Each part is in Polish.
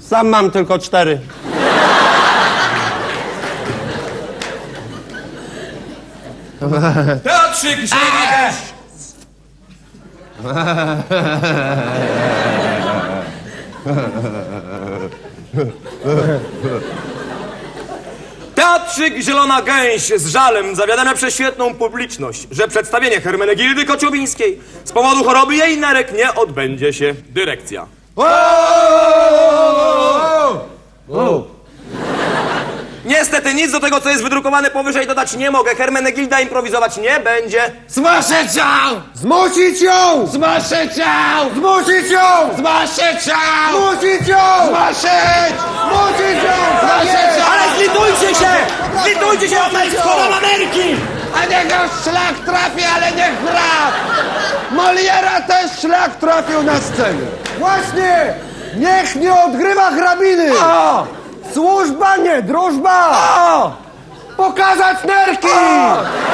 Sam mam tylko cztery. Teatrzyk Zielona Teatrzyk Zielona Gęś z żalem zawiadamia prześwietną publiczność, że przedstawienie Hermenegildy Kociowińskiej z powodu choroby jej nerek nie odbędzie się. Dyrekcja. Niestety nic do tego, co jest wydrukowane powyżej dodać nie mogę. Hermenegilda improwizować nie będzie. Zmusić ją! Zmusić ją! Zmusić ją! Zmusić ją! Ją! Zmusić ją! Zmusić! Zmusić ją! Zmusić ją! Ale zlitujcie się! Zlitujcie się, na nerki! A niech szlak trafi, ale niech gra! Moliera też szlak trafił na scenę. Właśnie! Niech nie odgrywa hrabiny! O! Służba, nie drużba! O! Pokazać nerki!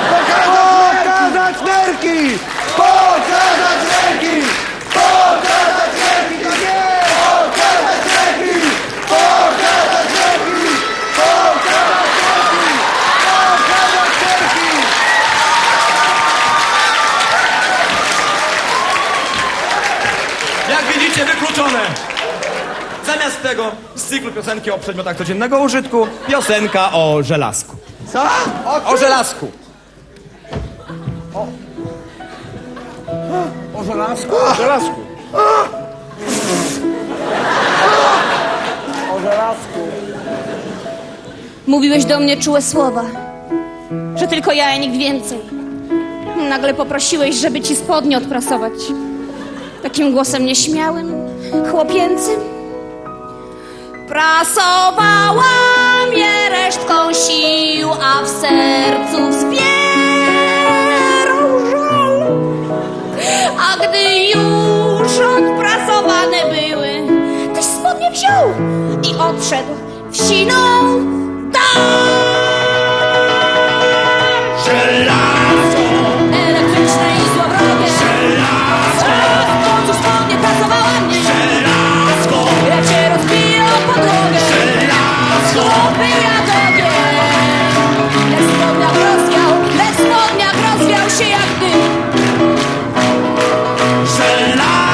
Pokazać nerki! Pokazać nerki! Pokazać nerki! Tak jest! Pokazać nerki! Pokazać nerki! Pokazać nerki! Pokazać nerki! Widzicie, wykluczone! Zamiast tego z cyklu piosenki o przedmiotach codziennego użytku, piosenka o żelazku. Co? O, O żelazku! O żelazku? żelazku. O żelazku. Mówiłeś do mnie czułe słowa, że tylko ja i nikt więcej. Nagle poprosiłeś, żeby ci spodnie odprasować. Takim głosem nieśmiałym, chłopięcym. Prasowałam je resztką sił, a w sercu wzbierał żal. A gdy już odprasowane były, ktoś spodnie wziął i odszedł w siną Barcelona